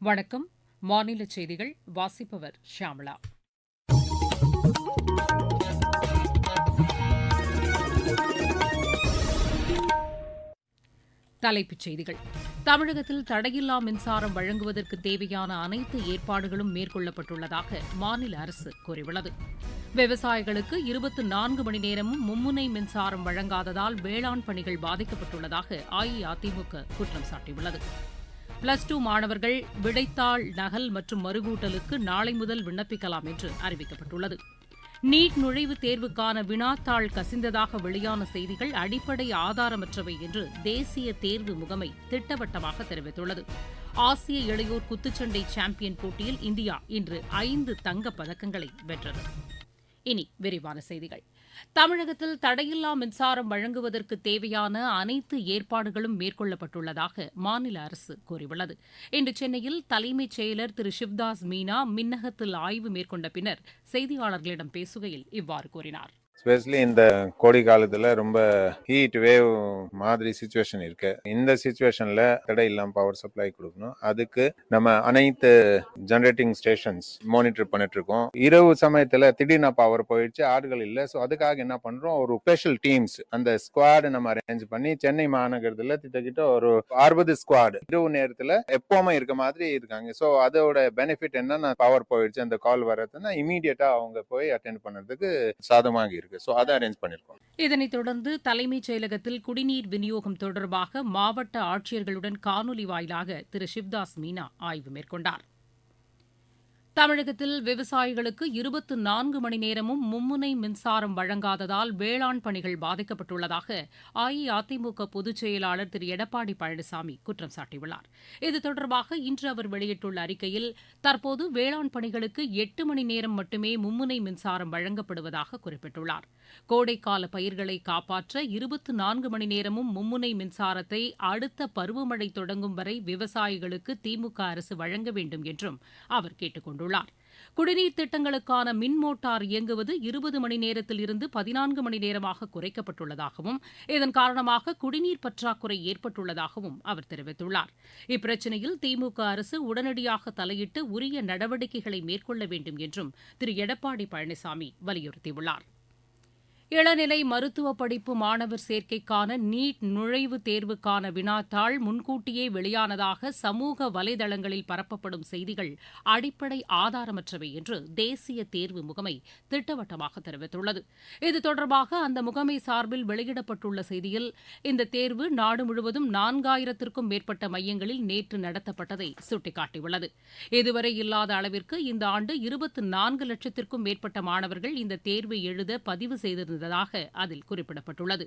வணக்கம். மாநில செய்திகள் வாசிப்பவர் ஷியாமளா தலைப்புச் செய்திகள். தமிழகத்தில் தடையில்லா மின்சாரம் வழங்குவதற்கு தேவையான அனைத்து ஏற்பாடுகளும் மேற்கொள்ளப்பட்டுள்ளதாக மாநில அரசு கூறியுள்ளது. விவசாயிகளுக்கு இருபத்தி நான்கு மணி நேரமும் மும்முனை மின்சாரம் வழங்காததால் வேளாண் பணிகள் பாதிக்கப்பட்டுள்ளதாக அஇஅதிமுக குற்றம் சாட்டியுள்ளது. பிளஸ் டூ மாணவர்கள் விடைத்தாள் நகல் மற்றும் மறுகூட்டலுக்கு நாளை முதல் விண்ணப்பிக்கலாம் என்று அறிவிக்கப்பட்டுள்ளது. நீட் நுழைவுத் தேர்வுக்கான வினாத்தாள் கசிந்ததாக வெளியான செய்திகள் அடிப்படை ஆதாரமற்றவை என்று தேசிய தேர்வு முகமை திட்டவட்டமாக தெரிவித்துள்ளது. ஆசிய இளையோர் குத்துச்சண்டை சாம்பியன் போட்டியில் இந்தியா இன்று ஐந்து தங்கப் பதக்கங்களை வென்றது. இனி விரிவான செய்திகள். தமிழகத்தில் தடையில்லா மின்சாரம் வழங்குவதற்கு தேவையான அனைத்து ஏற்பாடுகளும் மேற்கொள்ளப்பட்டுள்ளதாக மாநில அரசு கூறியுள்ளது. இன்று சென்னையில் தலைமைச் செயலர் திரு சிவ்தாஸ் மீனா மின்னகத்தில் ஆய்வு மேற்கொண்ட பின்னர் செய்தியாளர்களிடம் பேசுகையில் இவ்வாறு கூறினார். ஸ்பெஷலி இந்த கோடை காலத்துல ரொம்ப ஹீட் வேவ் மாதிரி சுச்சுவேஷன் இருக்கு. இந்த சுச்சுவேஷன்ல தடை இல்லாம பவர் சப்ளை கொடுக்கணும். அதுக்கு நம்ம அனைத்து ஜெனரேட்டிங் ஸ்டேஷன்ஸ் மானிட்டர் பண்ணிட்டு இருக்கோம் இரவு சமயத்துல திடீர்னு பவர் போயிடுச்சு ஆடுகள் இல்லை. ஸோ அதுக்காக என்ன பண்றோம்? ஒரு ஸ்பெஷல் டீம்ஸ் அந்த ஸ்குவாடு நம்ம அரேஞ்ச் பண்ணி சென்னை மாநகரத்துல கிட்டத்தட்ட ஒரு அறுபது ஸ்குவாடு இரவு நேரத்துல எப்பவுமே இருக்க மாதிரி இருக்காங்க. ஸோ அதோட பெனிஃபிட் என்னன்னா பவர் போயிடுச்சு. அந்த கால் வர்றதுன்னா இமீடியட்டா அவங்க போய் அட்டென்ட் பண்ணுறதுக்கு சாதமாக இருக்கு. ஸோ அதை அரேஞ்ச் பண்ணியிருக்கோம் இதனைத் தொடர்ந்து தலைமைச் செயலகத்தில் குடிநீர் விநியோகம் தொடர்பாக மாவட்ட ஆட்சியர்களுடன் காணொலி வாயிலாக திரு. சிவ்தாஸ் மீனா ஆய்வு மேற்கொண்டார். தமிழகத்தில் விவசாயிகளுக்கு இருபத்து நான்கு மணி நேரமும் மும்முனை மின்சாரம் வழங்காததால் வேளாண் பணிகள் பாதிக்கப்பட்டுள்ளதாக அஇஅதிமுக பொதுச் செயலாளர் திரு. எடப்பாடி பழனிசாமி குற்றம் சாட்டியுள்ளார். இது தொடர்பாக இன்று அவர் வெளியிட்டுள்ள அறிக்கையில் தற்போது வேளாண் பணிகளுக்கு எட்டு மணி நேரம் மட்டுமே மும்முனை மின்சாரம் வழங்கப்படுவதாக குறிப்பிட்டுள்ளார். கோடைக்கால பயிர்களை காப்பாற்ற இருபத்து நான்கு மணி நேரமும் மும்முனை மின்சாரத்தை அடுத்த பருவமழை தொடங்கும் வரை விவசாயிகளுக்கு திமுக அரசு வழங்க வேண்டும் என்றும் அவர் கேட்டுக் கொண்டுள்ளார் குடிநீர் திட்டங்களுக்கான மின் மோட்டார் இயங்குவது இருபது மணி நேரத்தில் இருந்து பதினான்கு மணி நேரமாக குறைக்கப்பட்டுள்ளதாகவும் இதன் காரணமாக குடிநீர் பற்றாக்குறை ஏற்பட்டுள்ளதாகவும் அவர் தெரிவித்துள்ளார். இப்பிரச்சினையில் திமுக அரசு உடனடியாக தலையிட்டு உரிய நடவடிக்கைகளை மேற்கொள்ள வேண்டும் என்றும் திரு. எடப்பாடி பழனிசாமி வலியுறுத்தியுள்ளார். இளநிலை மருத்துவ படிப்பு மாணவர் சேர்க்கைக்கான நீட் நுழைவுத் தேர்வுக்கான வினாத்தாள் முன்கூட்டியே வெளியானதாக சமூக வலைதளங்களில் பரப்பப்படும் செய்திகள் அடிப்படை ஆதாரமற்றவை என்று தேசிய தேர்வு முகமை திட்டவட்டமாக தெரிவித்துள்ளது. இது தொடர்பாக அந்த முகமை சார்பில் வெளியிடப்பட்டுள்ள செய்தியில் இந்த தேர்வு நாடு முழுவதும் நான்காயிரத்திற்கும் மேற்பட்ட மையங்களில் நேற்று நடத்தப்பட்டதை சுட்டிக்காட்டியுள்ளது. இதுவரை இல்லாத அளவிற்கு இந்த ஆண்டு இருபத்து நான்கு லட்சத்திற்கும் மேற்பட்ட மாணவர்கள் இந்த தேர்வை எழுத பதிவு செய்திருந்ததாக அதில் குறிப்பிடப்பட்டுள்ளது.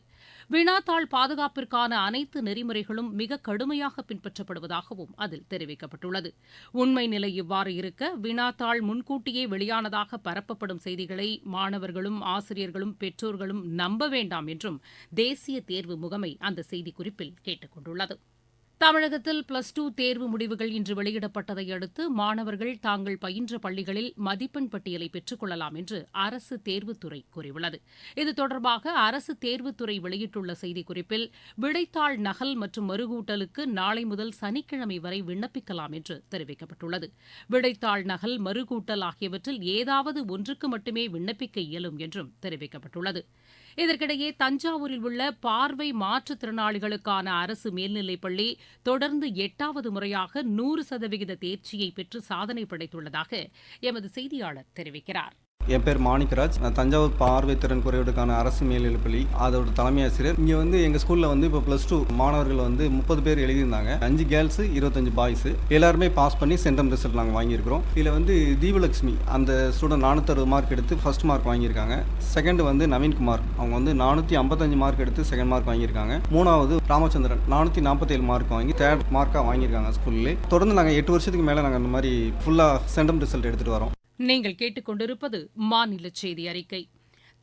வினாத்தாள் பாதுகாப்பிற்கான அனைத்து நெறிமுறைகளும் மிக கடுமையாக பின்பற்றப்படுவதாகவும் அதில் தெரிவிக்கப்பட்டுள்ளது. உண்மை நிலை இவ்வாறு இருக்க வினாத்தாள் முன்கூட்டியே வெளியானதாக பரப்பப்படும் செய்திகளை மாணவர்களும் ஆசிரியர்களும் பெற்றோர்களும் நம்ப வேண்டாம் என்றும் தேசிய தேர்வு முகமை அந்த செய்திக்குறிப்பில் கேட்டுக் கொண்டுள்ளது. தமிழகத்தில் பிளஸ் டூ தேர்வு முடிவுகள் இன்று வெளியிடப்பட்டதை அடுத்து மாணவர்கள் தாங்கள் பயின்ற பள்ளிகளில் மதிப்பெண் பட்டியலை பெற்றுக் கொள்ளலாம் என்று அரசு தேர்வுத்துறை கூறியுள்ளது. இது தொடர்பாக அரசு தேர்வுத்துறை வெளியிட்டுள்ள செய்திக்குறிப்பில் விடைத்தாள் நகல் மற்றும் மறுகூட்டலுக்கு நாளை முதல் சனிக்கிழமை வரை விண்ணப்பிக்கலாம் என்று தெரிவிக்கப்பட்டுள்ளது. விடைத்தாள் நகல் மறுகூட்டல் ஆகியவற்றில் ஏதாவது ஒன்றுக்கு மட்டுமே விண்ணப்பிக்க இயலும் என்றும் தெரிவிக்கப்பட்டுள்ளது. இதற்கிடையே தஞ்சாவூரில் உள்ள பார்வை மாற்றுத்திறனாளிகளுக்கான அரசு மேல்நிலைப்பள்ளி தொடர்ந்து எட்டாவது முறையாக நூறு சதவிகித தேர்ச்சியை பெற்று சாதனை படைத்துள்ளதாக எமது செய்தியாளர் தெரிவிக்கிறார். என் பேர் மாணிக்கராஜ். நான் தஞ்சாவூர் பார்வை திறன் குறைவுக்கான அரசு மேல்நிலைப்பள்ளி அதோட தலைமை ஆசிரியர். இங்கே வந்து எங்கள் ஸ்கூலில் வந்து இப்போ ப்ளஸ் டூ மாணவர்கள் வந்து முப்பது பேர் எழுதியிருந்தாங்க. அஞ்சு கேர்ள்ஸு இருபத்தஞ்சு பாய்ஸு எல்லாருமே பாஸ் பண்ணி சென்டம் ரிசல்ட் நாங்கள் வாங்கியிருக்கிறோம். இதில் வந்து தீபலட்சுமி அந்த ஸ்டூடெண்ட் நானூற்றறுபது மார்க் எடுத்து ஃபர்ஸ்ட் மார்க் வாங்கியிருக்காங்க. செகண்ட் வந்து நவீன்குமார் அவங்க வந்து நானூற்றி ஐம்பத்தஞ்சு மார்க் எடுத்து செகண்ட் மார்க் வாங்கியிருக்காங்க. மூணாவது ராமச்சந்திரன் நானூற்றி நாற்பத்தேழு மார்க் வாங்கி தேர்ட் மார்க்காக வாங்கியிருக்காங்க ஸ்கூல்லே தொடர்ந்து நாங்கள் எட்டு வருஷத்துக்கு மேலே நாங்கள் இந்த மாதிரி ஃபுல்லாக சென்டம் ரிசல்ட் எடுத்துகிட்டு வரோம். நீங்கள் கேட்டுக்கொண்டிருப்பது மாநில செய்தி அறிக்கை.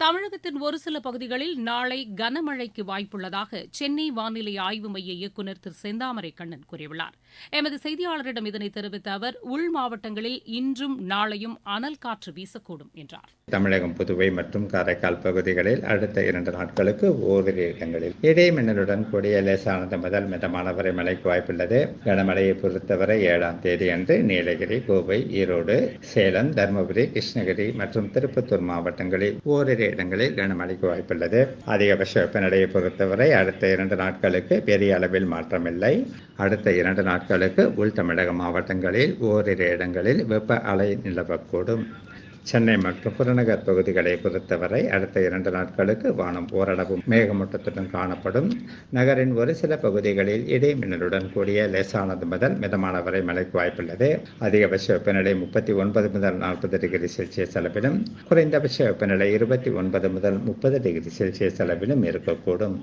தமிழகத்தின் ஒரு சில பகுதிகளில் நாளை கனமழைக்கு வாய்ப்புள்ளதாக சென்னை வானிலை ஆய்வு மைய இயக்குநர் திரு செந்தாமரை கண்ணன் கூறியுள்ளார். எமது செய்தியாளரிடம் இதனை தெரிவித்த அவர் உள் மாவட்டங்களில் இன்றும் நாளையும் அனல் காற்று வீசக்கூடும் என்றார். தமிழகம் புதுவை மற்றும் காரைக்கால் பகுதிகளில் அடுத்த இரண்டு நாட்களுக்கு ஓரிரு இடங்களில் இடைமின்னலுடன் கூடிய லேசானது முதல் மிதமான வரை மழைக்கு வாய்ப்புள்ளது. கனமழையை பொறுத்தவரை ஏழாம் தேதி அன்று நீலகிரி கோவை ஈரோடு சேலம் தருமபுரி கிருஷ்ணகிரி மற்றும் திருப்பத்தூர் மாவட்டங்களில் ஓரிரு இடங்களில் கனமழைக்கு வாய்ப்புள்ளது. அதிகபட்ச வெப்பநிலையை பொறுத்தவரை அடுத்த இரண்டு நாட்களுக்கு பெரிய அளவில் மாற்றமில்லை. அடுத்த இரண்டு நாட்களுக்கு உள் தமிழக மாவட்டங்களில் ஓரிரு இடங்களில் வெப்ப அலை நிலவக்கூடும். சென்னை மற்றும் புறநகர் பகுதிகளை பொறுத்தவரை அடுத்த இரண்டு நாட்களுக்கு வானம் ஓரளவு மேகமூட்டத்துடன் காணப்படும். நகரின் ஒரு சில பகுதிகளில் இடைமின்னலுடன் கூடிய லேசானது முதல் மிதமான வரை மழைக்கு வாய்ப்புள்ளது. அதிகபட்ச வெப்பநிலை முப்பத்தி ஒன்பது முதல் நாற்பது டிகிரி செல்சியஸ் அளவிலும் குறைந்தபட்ச வெப்பநிலை இருபத்தி ஒன்பது முதல் முப்பது டிகிரி செல்சியஸ் அளவிலும் இருக்கக்கூடும்.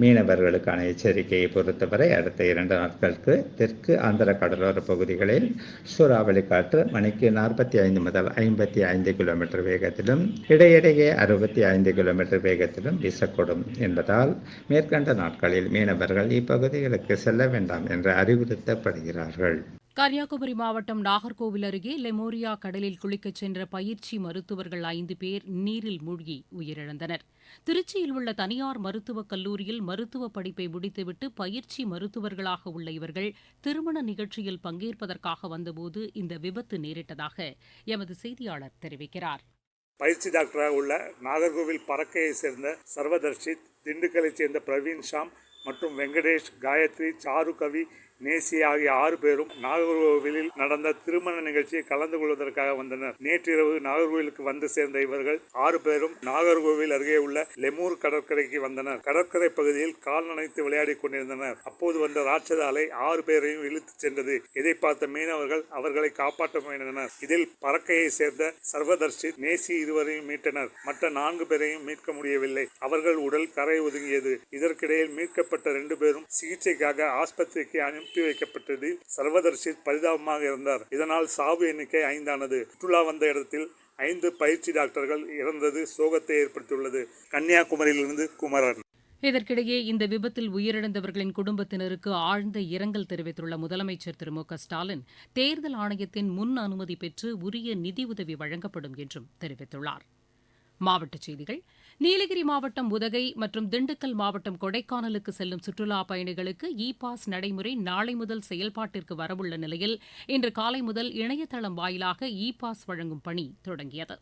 மீனவர்களுக்கான எச்சரிக்கையை பொறுத்தவரை அடுத்த இரண்டு நாட்களுக்கு தெற்கு ஆந்திர கடலோர பகுதிகளில் சூறாவளி காற்று மணிக்கு நாற்பத்தி ஐந்து முதல் ஐம்பத்தி ஐந்து கிலோமீட்டர் வேகத்திலும் இடையிடையே அறுபத்தி ஐந்து கிலோமீட்டர் வேகத்திலும் வீசக்கூடும் என்பதால் மேற்கண்ட நாட்களில் மீனவர்கள் இப்பகுதிகளுக்கு செல்ல வேண்டாம் என்று அறிவுறுத்தப்படுகிறார்கள். கன்னியாகுமரி மாவட்டம் நாகர்கோவில் அருகே லெமோரியா கடலில் குளிக்கச் சென்ற பயிற்சி மருத்துவர்கள் ஐந்து பேர் நீரில் மூழ்கி உயிரிழந்தனர். திருச்சியில் உள்ள தனியார் மருத்துவக் கல்லூரியில் மருத்துவ படிப்பை முடித்துவிட்டு பயிற்சி மருத்துவர்களாக உள்ள இவர்கள் திருமண நிகழ்ச்சியில் பங்கேற்பதற்காக வந்தபோது இந்த விபத்து நேரிட்டதாக எமது செய்தியாளர் தெரிவிக்கிறார். பயிற்சி டாக்டராக உள்ள நாகர்கோவில் பறக்கையை சேர்ந்த சர்வதர்ஷித் திண்டுக்கலைச் சேர்ந்த பிரவீன் ஷாம் மற்றும் வெங்கடேஷ் காயத்ரி சாரு கவி நேசி ஆகிய ஆறு பேரும் நாகர்கோவிலில் நடந்த திருமண நிகழ்ச்சியை கலந்து கொள்வதற்காக வந்தனர். நேற்றிரவு நாகர்கோவிலுக்கு வந்து சேர்ந்த இவர்கள் ஆறு பேரும் நாகர்கோவில் அருகே உள்ள லெமூர் கடற்கரைக்கு வந்தனர். கடற்கரை பகுதியில் கால் நனைத்து விளையாடிக் கொண்டிருந்தனர். அப்போது வந்த ராட்சத அலை ஆறு பேரையும் இழுத்துச் சென்றது. இதை பார்த்த மீனவர்கள் அவர்களை காப்பாற்ற முயன்றனர். இதில் பறக்கையை சேர்ந்த சர்வதர்ஷி நேசி இருவரையும் மீட்டனர். மற்ற நான்கு பேரையும் மீட்க முடியவில்லை. அவர்கள் உடல் கரை ஒதுங்கியது. இதற்கிடையில் மீட்கப்பட்ட ரெண்டு பேரும் சிகிச்சைக்காக ஆஸ்பத்திரிக்கு அனுப்பி வைக்கப்பட்டது சர்வதர்ஷி பரிதாபமாக இருந்தார். இதனால் சாவு எண்ணிக்கை ஐந்தானது. சுற்றுலா வந்த இடத்தில் ஐந்து பயிற்சி டாக்டர்கள் இறந்தது சோகத்தை ஏற்படுத்தியுள்ளது. கன்னியாகுமரியிலிருந்து குமரன். இதற்கிடையே இந்த விபத்தில் உயிரிழந்தவர்களின் குடும்பத்தினருக்கு ஆழ்ந்த இரங்கல் தெரிவித்துள்ள முதலமைச்சர் திரு மு ஸ்டாலின் தேர்தல் ஆணையத்தின் முன் அனுமதி பெற்று உரிய நிதியுதவி வழங்கப்படும் என்றும் தெரிவித்துள்ளார். மாவட்டச் செய்திகள் நீலகிரி மாவட்டம் உதகை மற்றும் திண்டுக்கல் மாவட்டம் கொடைக்கானலுக்கு செல்லும் சுற்றுலா பயணிகளுக்கு இ பாஸ் நடைமுறை நாளை முதல் செயல்பாட்டிற்கு வரவுள்ள நிலையில் இன்று காலை முதல் இணையதளம் வாயிலாக இ பாஸ் வழங்கும் பணி தொடங்கியது.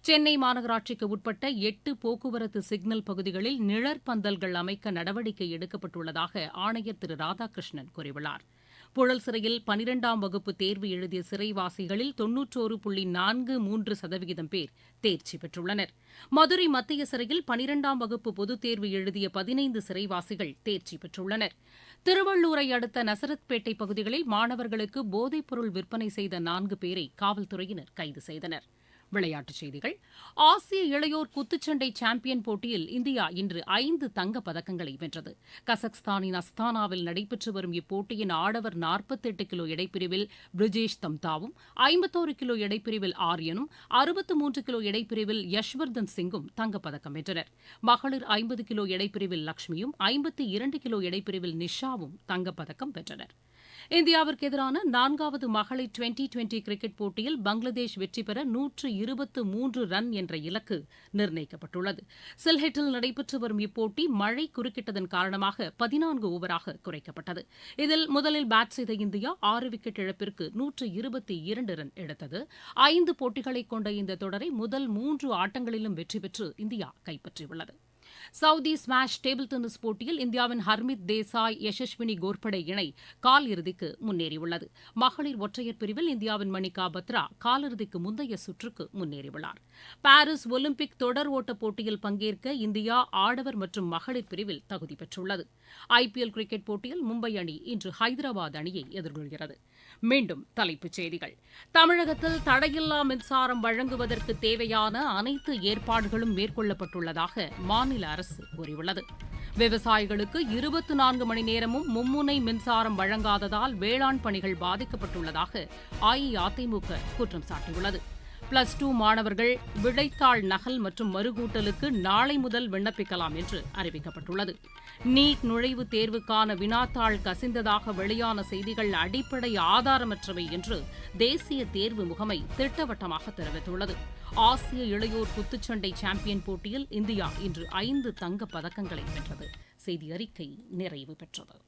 சென்னை மாநகராட்சிக்கு உட்பட்ட எட்டு போக்குவரத்து சிக்னல் பகுதிகளில் நிழற்பந்தல்கள் அமைக்க நடவடிக்கை எடுக்கப்பட்டுள்ளதாக ஆணையர் திரு ராதாகிருஷ்ணன் கூறியுள்ளார். புழல் சிறையில் பனிரெண்டாம் வகுப்பு தேர்வு எழுதிய சிறைவாசிகளில் தொன்னூற்றோரு புள்ளி நான்கு மூன்று சதவிகிதம் பேர் தேர்ச்சி பெற்றுள்ளனர். மதுரை மத்திய சிறையில் பனிரெண்டாம் வகுப்பு பொதுத் தேர்வு எழுதிய பதினைந்து சிறைவாசிகள் தேர்ச்சி பெற்றுள்ளனர். திருவள்ளூரை அடுத்த நசரத்பேட்டை பகுதிகளில் மாணவர்களுக்கு போதைப்பொருள் விற்பனை செய்த நான்கு பேரை காவல்துறையினர் கைது செய்தனர். விளையாட்டுச் செய்திகள். ஆசிய இளையோர் குத்துச்சண்டை சாம்பியன் போட்டியில் இந்தியா இன்று ஐந்து தங்கப் பதக்கங்களை வென்றது. கசக்ஸ்தானின் அஸ்தானாவில் நடைபெற்று வரும் இப்போட்டியின் ஆடவர் நாற்பத்தெட்டு கிலோ எடைப்பிரிவில் பிரிஜேஷ் தம்தாவும் ஐம்பத்தோரு கிலோ எடைப்பிரிவில் ஆரியனும் அறுபத்து மூன்று கிலோ எடைப்பிரிவில் யஷ்வர்தன் சிங்கும் தங்கப்பதக்கம் வென்றனர். மகளிர் ஐம்பது கிலோ எடைப்பிரிவில் லக்ஷ்மியும் ஐம்பத்தி இரண்டு கிலோ எடைப்பிரிவில் நிஷாவும் தங்கப்பதக்கம் வென்றனர். இந்தியாவிற்கு எதிரான நான்காவது மகளிர் டுவெண்டி டுவெண்டி கிரிக்கெட் போட்டியில் பங்களாதேஷ் வெற்றி பெற நூற்று இருபத்து மூன்று ரன் என்ற இலக்கு நிர்ணயிக்கப்பட்டுள்ளது. சில்ஹெட்டில் நடைபெற்று வரும் இப்போட்டி மழை குறுக்கிட்டதன் காரணமாக பதினான்கு ஓவராக குறைக்கப்பட்டது. இதில் முதலில் பேட் செய்த இந்தியா ஆறு விக்கெட் இழப்பிற்கு நூற்று இருபத்தி இரண்டு ரன் எடுத்தது. ஐந்து போட்டிகளை கொண்ட இந்த தொடரை முதல் மூன்று ஆட்டங்களிலும் வெற்றி பெற்று இந்தியா கைப்பற்றியுள்ளது. சவுதி ஸ்மாஷ் டேபிள் டென்னிஸ் போட்டியில் இந்தியாவின் ஹர்மித் தேசாய் யசஸ்வினி கோர்படே இணை காலிறுதிக்கு முன்னேறியுள்ளது. மகளிர் ஒற்றையர் பிரிவில் இந்தியாவின் மணிகா பத்ரா காலிறுதிக்கு முந்தைய சுற்றுக்கு முன்னேறியுள்ளார். பாரிஸ் ஒலிம்பிக் தொடர் ஓட்டப் போட்டியில் பங்கேற்க இந்தியா ஆடவர் மற்றும் மகளிர் பிரிவில் தகுதி பெற்றுள்ளது. ஐபிஎல் கிரிக்கெட் போட்டியில் மும்பை அணி இன்று ஹைதராபாத் அணியை எதிர்கொள்கிறது. மீண்டும் தலைப்புச் செய்திகள். தமிழகத்தில் தடையில்லா மின்சாரம் வழங்குவதற்கு தேவையான அனைத்து ஏற்பாடுகளும் மேற்கொள்ளப்பட்டுள்ளதாக மாநில அரசு கூறியுள்ளது. விவசாயிகளுக்கு இருபத்தி நான்கு மணி நேரமும் மும்முனை மின்சாரம் வழங்காததால் வேளாண் பணிகள் பாதிக்கப்பட்டுள்ளதாக அஇஅதிமுக குற்றம் சாட்டியுள்ளது. பிளஸ் டூ மாணவர்கள் விடைத்தாள் நகல் மற்றும் மறுகூட்டலுக்கு நாளை முதல் விண்ணப்பிக்கலாம் என்று அறிவிக்கப்பட்டுள்ளது. நீட் நுழைவுத் தேர்வுக்கான வினாத்தாள் கசிந்ததாக வெளியான செய்திகள் அடிப்படை ஆதாரமற்றவை என்று தேசிய தேர்வு முகமை திட்டவட்டமாக தெரிவித்துள்ளது. ஆசிய இளையோர் குத்துச்சண்டை சாம்பியன் போட்டியில் இந்தியா இன்று ஐந்து தங்கப் பதக்கங்களை வென்றது. செய்தி அறிக்கை நிறைவு பெற்றது.